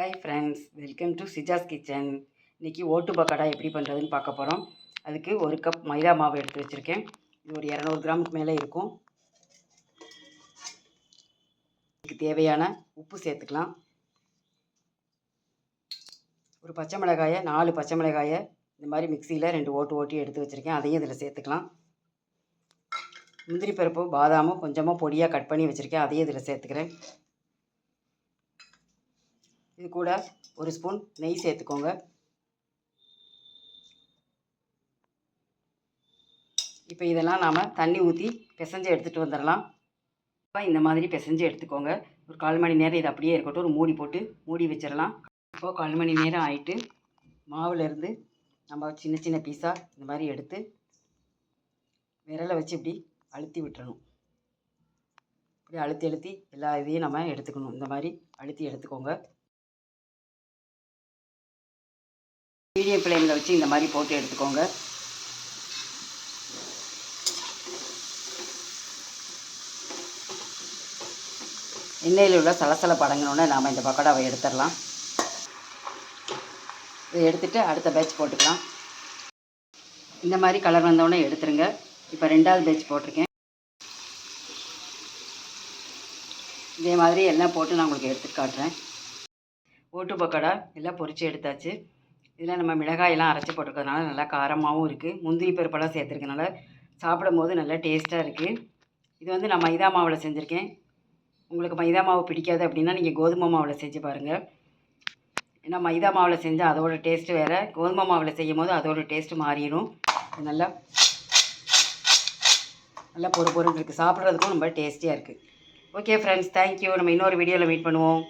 Hi friends welcome to Sija's kitchen இன்றைக்கி ஓட்டு பக்கோடா எப்படி பண்ணுறதுன்னு பார்க்க போகிறோம் அதுக்கு ஒரு கப் மைதா மாவு எடுத்து வச்சுருக்கேன். இது ஒரு இரநூறு கிராமுக்கு மேலே இருக்கும். இதுக்கு தேவையான உப்பு சேர்த்துக்கலாம். ஒரு பச்சை மிளகாயை நாலு பச்சை மிளகாயை இந்த மாதிரி மிக்சியில் ரெண்டு ஓட்டு ஓட்டி எடுத்து வச்சுருக்கேன். அதையும் இதில் சேர்த்துக்கலாம். முந்திரி பருப்பு பாதாமும் கொஞ்சமாக பொடியாக கட் பண்ணி வச்சுருக்கேன். அதையும் இதில் சேர்த்துக்கிறேன். இது கூட ஒரு ஸ்பூன் நெய் சேர்த்துக்கோங்க. இப்போ இதெல்லாம் நாம் தண்ணி ஊற்றி பிசைஞ்சு எடுத்துகிட்டு வந்துடலாம் இப்போ இந்த மாதிரி பிசைஞ்சு எடுத்துக்கோங்க. ஒரு கால் மணி நேரம் இது அப்படியே இருக்கட்டும். ஒரு மூடி போட்டு மூடி வச்சிடலாம் இப்போது கால் மணி நேரம் ஆயிட்டு மாவுலேருந்து நம்ம சின்ன சின்ன பீஸாக இந்த மாதிரி எடுத்து விரலை வச்சு இப்படி அழுத்தி விட்டுறணும். இப்படி அழுத்தி அழுத்தி எல்லா இதையும் நம்ம எடுத்துக்கணும். இந்த மாதிரி அழுத்தி எடுத்துக்கோங்க. மீடியம் ஃப்ளேமில் வச்சு இந்த மாதிரி போட்டு எடுத்துக்கோங்க. எண்ணெயில் உள்ள சலசல படங்கணுன்னு நாம் இந்த பக்கோடாவை எடுத்துடலாம். இதை எடுத்துகிட்டு அடுத்த பேட்ச் போட்டுக்கலாம். இந்த மாதிரி கலர் வந்தோடனே எடுத்துருங்க. இப்போ ரெண்டாவது பேட்ச் போட்டிருக்கேன். இதே மாதிரி எல்லாம் போட்டு நான் உங்களுக்கு எடுத்து காட்டுறேன். ஓட்டு பக்கோடா எல்லாம் பொரித்து எடுத்தாச்சு. இதில் நம்ம மிளகாயெல்லாம் அரைச்சி போட்டிருக்கிறதுனால நல்லா காரமாகவும் இருக்குது. முந்திரி பருப்பெல்லாம் சேர்த்துருக்கனால சாப்பிடும் போது நல்லா டேஸ்ட்டாக இருக்குது. இது வந்து நான் மைதா மாவில் செஞ்சுருக்கேன். உங்களுக்கு மைதா மாவு பிடிக்காது அப்படின்னா நீங்கள் கோதுமை மாவில் செஞ்சு பாருங்கள் ஏன்னா மைதா மாவில் செஞ்சால் அதோட டேஸ்ட்டு வேறு. கோதுமை மாவில் செய்யும் போது அதோட டேஸ்ட்டு மாறிடும். நல்லா நல்லா பொறு இருக்குது. சாப்பிட்றதுக்கும் ரொம்ப டேஸ்டியாக இருக்குது. Okay friends thank you. நம்ம இன்னொரு வீடியோவில் மீட் பண்ணுவோம்.